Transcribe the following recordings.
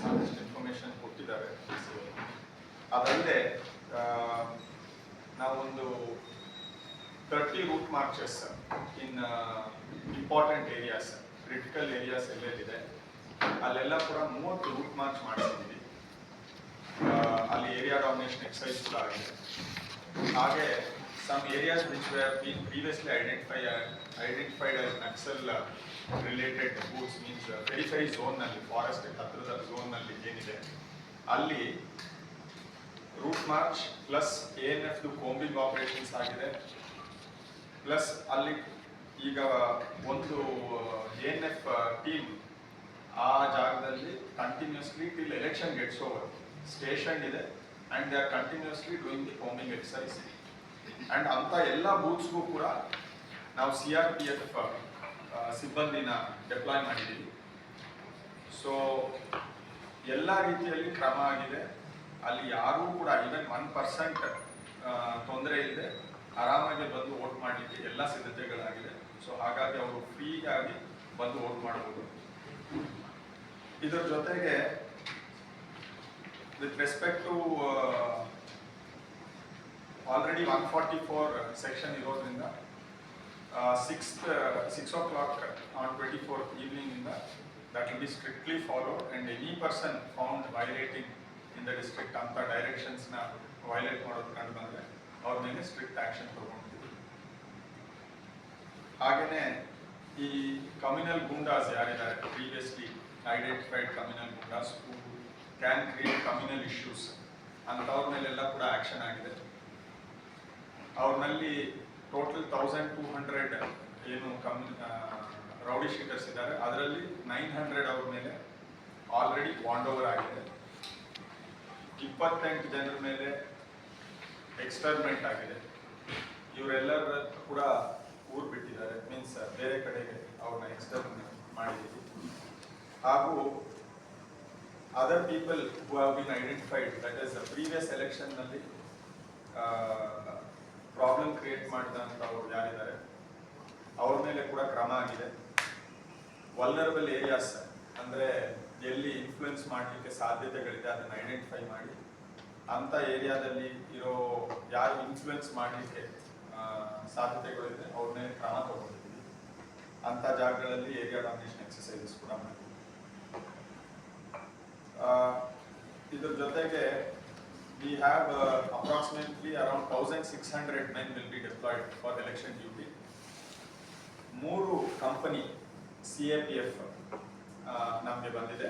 ಸಾಕಷ್ಟು ಇನ್ಫಾರ್ಮೇಶನ್ ಕೊಟ್ಟಿದ್ದಾರೆ ಅದಲ್ಲದೆ ನಾವೊಂದು thirty route marches in important areas critical areas ಎಲ್ಲೆಲ್ಲಿದೆ, ಅಲ್ಲೆಲ್ಲ ಕೂಡ ಮೂವತ್ತು ರೂಟ್ ಮಾರ್ಚ್ ಮಾಡಿಸಿದ್ದೀವಿ. ಅಲ್ಲಿ ಏರಿಯಾ ಡಾಮಿನೇಷನ್ ಎಕ್ಸಸೈಸ್ ಕೂಡ ಆಗಿದೆ. ಹಾಗೆ some areas which were been previously identified identified as Naxal related booths means periphery ಝೋನ್ನಲ್ಲಿ forest ಹತ್ತಿರದ ಝೋನ್ನಲ್ಲಿ ಏನಿದೆ? ಅಲ್ಲಿ route march plus A N F combing operations ಆಗಿದೆ. ಪ್ಲಸ್ ಅಲ್ಲಿ ಈಗ ಒಂದು ಎ ಎನ್ ಎಫ್ ಟೀಮ್ ಆ ಜಾಗದಲ್ಲಿ continuously till election gets over station ಇದೆ and they are continuously doing the combing exercise and ಅಂಥ ಎಲ್ಲ ಬೂತ್ಸ್ಗೂ ಕೂಡ ನಾವು ಸಿ ಆರ್ ಪಿ ಎಫ್ ಸಿಬ್ಬಂದಿನ ಡೆಪ್ಲಾಯ್ ಮಾಡಿದ್ದೀವಿ. ಸೊ ಎಲ್ಲ ರೀತಿಯಲ್ಲಿ ಕ್ರಮ ಆಗಿದೆ. ಅಲ್ಲಿ ಯಾರೂ ಕೂಡ ಈವನ್ ಒನ್ ಪರ್ಸೆಂಟ್ ತೊಂದರೆ ಇಲ್ಲದೆ ಆರಾಮಾಗಿ ಬಂದು ವೋಟ್ ಮಾಡಲಿಕ್ಕೆ ಎಲ್ಲ ಸಿದ್ಧತೆಗಳಾಗಿದೆ. ಸೊ ಹಾಗಾಗಿ ಅವರು ಫ್ರೀಯಾಗಿ ಬಂದು ವೋಟ್ ಮಾಡಬಹುದು ಇದರ ಜೊತೆಗೆ with respect to already one forty four section ಇರೋದ್ರಿಂದ sixth six o'clock on twenty fourth ಈವ್ನಿಂಗಿಂದ that will be strictly followed and any person found violating in the district ಅಂತ ಡೈರೆಕ್ಷನ್ಸ್ನ ವೈಲೇಟ್ ಮಾಡೋದು ಕಂಡು ಬಂದರೆ ಅವ್ರ ಮೇಲೆ ಸ್ಟ್ರಿಕ್ಟ್ ಆ್ಯಕ್ಷನ್ ತಗೊಂಡಿದ್ದೀವಿ. ಹಾಗೆಯೇ ಈ ಕಮ್ಯುನಲ್ ಗುಂಡಾಸ್ ಯಾರಿದ್ದಾರೆ? Previously identified communal goondas can create communal issues ಅಂಥವ್ರ ಮೇಲೆಲ್ಲ ಕೂಡ ಆ್ಯಕ್ಷನ್ ಆಗಿದೆ. ಅವ್ರನಲ್ಲಿ ಟೋಟಲ್ ತೌಸಂಡ್ ಟೂ ಹಂಡ್ರೆಡ್ ಏನು ಕಮ್ ರೌಡಿ ಶೀಟರ್ಸ್ ಇದ್ದಾರೆ. ಅದರಲ್ಲಿ ನೈನ್ ಹಂಡ್ರೆಡ್ ಅವ್ರ ಮೇಲೆ ಆಲ್ರೆಡಿ ವಾಂಡ್ ಓವರ್ ಆಗಿದೆ. ಇಪ್ಪತ್ತೆಂಟು ಜನರ ಮೇಲೆ ಎಕ್ಸ್ಪೆರಿಮೆಂಟ್ ಆಗಿದೆ. ಇವರೆಲ್ಲರ ಕೂಡ ಊರು ಬಿಟ್ಟಿದ್ದಾರೆ. ಮೀನ್ಸ್ ಬೇರೆ ಕಡೆಗೆ ಅವ್ರನ್ನ ಎಕ್ಸ್ಟರ್ಮೆಂಟ್ ಮಾಡಿದ್ದೀವಿ. ಹಾಗೂ other people who have been identified that is previous ಎಲೆಕ್ಷನ್ನಲ್ಲಿ problem create ಮಾಡಿದಂಥವ್ರು ಯಾರಿದ್ದಾರೆ? ಅವ್ರ ಮೇಲೆ ಕೂಡ ಕ್ರಮ ಆಗಿದೆ. ವಲ್ನರಬಲ್ ಏರಿಯಾಸ್ ಅಂದರೆ ಎಲ್ಲಿ ಇನ್ಫ್ಲುಯೆನ್ಸ್ ಮಾಡಲಿಕ್ಕೆ ಸಾಧ್ಯತೆಗಳಿದೆ ಅದನ್ನು ಐಡೆಂಟಿಫೈ ಮಾಡಿ. ಅಂಥ ಏರಿಯಾದಲ್ಲಿ ಇರೋ ಯಾರು ಇನ್ಫ್ಲುಯೆನ್ಸ್ ಮಾಡಲಿಕ್ಕೆ ಸಾಧ್ಯತೆಗಳಿದೆ, ಅವ್ರ ಮೇಲೆ ಕ್ರಮ ತಗೊಂಡಿದ್ದೀವಿ. ಅಂಥ ಜಾಗಗಳಲ್ಲಿ ಏರಿಯಾ ಡಾಮಿನೇಷನ್ ಎಕ್ಸಸೈಸಸ್ ಕೂಡ ಮಾಡಿದ್ದೀವಿ ಇದ್ರ ಜೊತೆಗೆ we have uh, around thousand six hundred will be deployed for election duty ಮೂರು company C A P F ನಮಗೆ ಬಂದಿದೆ.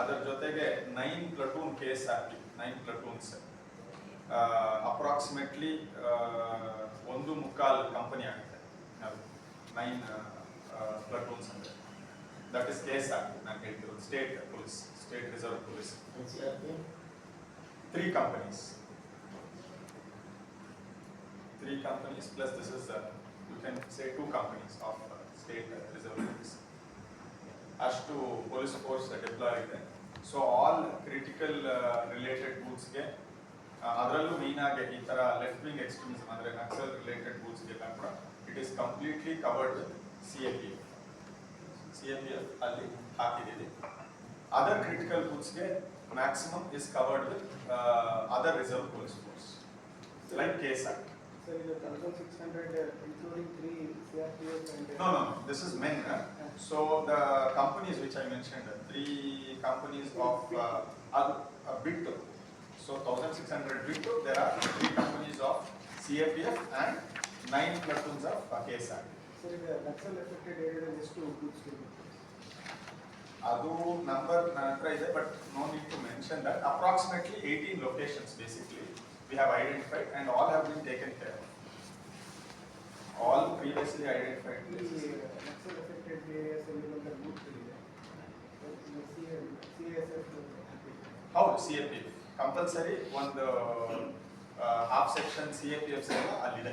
ಅದರ ಜೊತೆಗೆ nine platoon K S R P nine platoons approximately ಒಂದು ಮುಕ್ಕಾಲು ಕಂಪನಿ ಆಗುತ್ತೆ. ನೈನ್ ಪ್ಲಟೂನ್ಸ್ ಅಂದರೆ. That is K S R P ನಾನು ಹೇಳ್ತಿರೋದು state police state reserve police three companies. Three companies plus this is, uh, you can say two companies of uh, state uh, reserve police. ಅಷ್ಟು police force deploy ಇದೆ so all critical related ಬೂತ್ಸ್ಗೆ ಅದರಲ್ಲೂ main ಆಗಿ ಈ ಥರ left wing extremism ಅಂದರೆ Naxal related ಬೂತ್ಸ್ಗೆಲ್ಲ ಕೂಡ it is completely covered with C A P F C A P F ಅಲ್ಲಿ ಹಾಕಿದ್ದೀವಿ ಅದರ್ ಕ್ರಿಟಿಕಲ್ ಬೂತ್ಸ್ಗೆ maximum is covered with uh, other reserve police force, so like KSAC. So is 1600 uh, including three CRPF and... Uh, no, no, this is men. Huh? So the companies which I mentioned, three companies of uh, are, uh, So 1600 Bitto, there are three companies of CRPF and nine platoons of uh, KSAC. So in the Naxal affected area, there is two groups. ಅದು number ನನ್ನ ಹತ್ರ ಇದೆ but no need to mention that approximately eighteen locations basically we have identified and all have been taken care all previously identified. ಹೌದು C A P compulsory ಒಂದು half section C A P F ಅಲ್ಲಿದೆ.